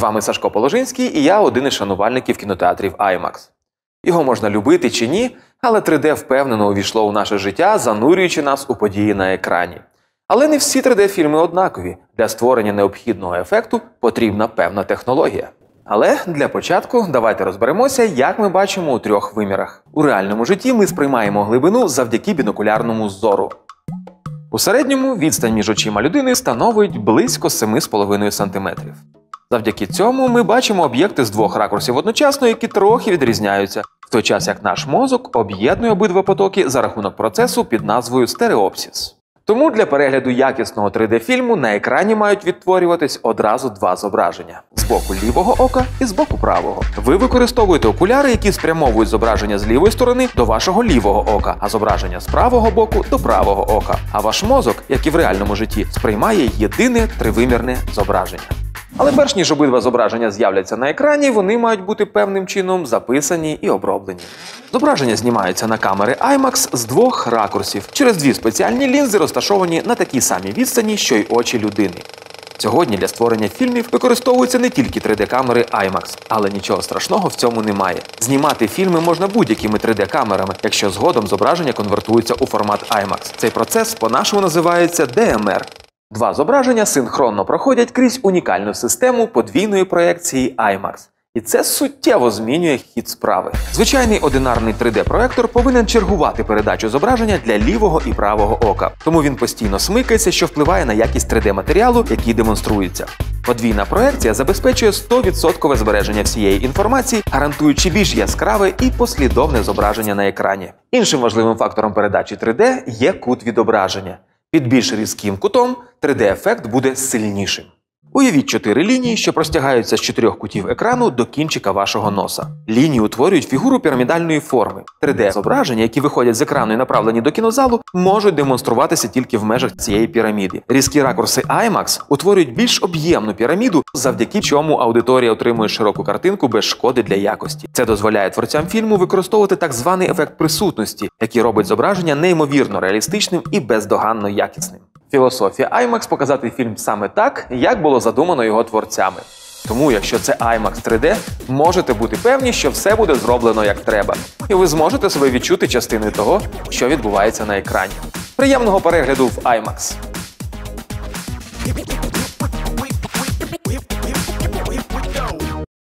вами Сашко Положинський, і я один із шанувальників кінотеатрів IMAX. Його можна любити чи ні, але 3D впевнено увійшло у наше життя, занурюючи нас у події на екрані. Але не всі 3D-фільми однакові. Для створення необхідного ефекту потрібна певна технологія. Але для початку давайте розберемося, як ми бачимо у трьох вимірах. У реальному житті ми сприймаємо глибину завдяки бінокулярному зору. У середньому відстань між очима людини становить близько 7,5 см. Завдяки цьому ми бачимо об'єкти з двох ракурсів одночасно, які трохи відрізняються, в той час як наш мозок об'єднує обидва потоки за рахунок процесу під назвою стереопсіс. Тому для перегляду якісного 3D-фільму на екрані мають відтворюватись одразу два зображення з боку лівого ока і з боку правого. Ви використовуєте окуляри, які спрямовують зображення з лівої сторони до вашого лівого ока, а зображення з правого боку до правого ока. А ваш мозок, як і в реальному житті, сприймає єдине тривимірне зображення. Але перш ніж обидва зображення з'являться на екрані, вони мають бути певним чином записані і оброблені. Зображення знімаються на камери IMAX з двох ракурсів через дві спеціальні лінзи, розташовані на такій самій відстані, що й очі людини. Сьогодні для створення фільмів використовуються не тільки 3D-камери IMAX, але нічого страшного в цьому немає. Знімати фільми можна будь-якими 3D-камерами, якщо згодом зображення конвертується у формат IMAX. Цей процес по-нашому називається DMR. Два зображення синхронно проходять крізь унікальну систему подвійної проекції IMAX. І це суттєво змінює хід справи. Звичайний одинарний 3D-проектор повинен чергувати передачу зображення для лівого і правого ока, тому він постійно смикається, що впливає на якість 3D-матеріалу, який демонструється. Подвійна проекція забезпечує 100% збереження всієї інформації, гарантуючи більш яскраве і послідовне зображення на екрані. Іншим важливим фактором передачі 3D є кут відображення. Під більш різким кутом 3D-ефект буде сильнішим. Уявіть чотири лінії, що простягаються з чотирьох кутів екрану до кінчика вашого носа. Лінії утворюють фігуру пірамідальної форми. 3D-зображення, які виходять з екрану і направлені до кінозалу, можуть демонструватися тільки в межах цієї піраміди. Різкі ракурси IMAX утворюють більш об'ємну піраміду, завдяки чому аудиторія отримує широку картинку без шкоди для якості. Це дозволяє творцям фільму використовувати так званий ефект присутності, який робить зображення неймовірно реалістичним і бездоганно якісним. Філософія IMAX показати фільм саме так, як було задумано його творцями. Тому, якщо це IMAX 3D, можете бути певні, що все буде зроблено як треба, і ви зможете себе відчути частиною того, що відбувається на екрані. Приємного перегляду в IMAX!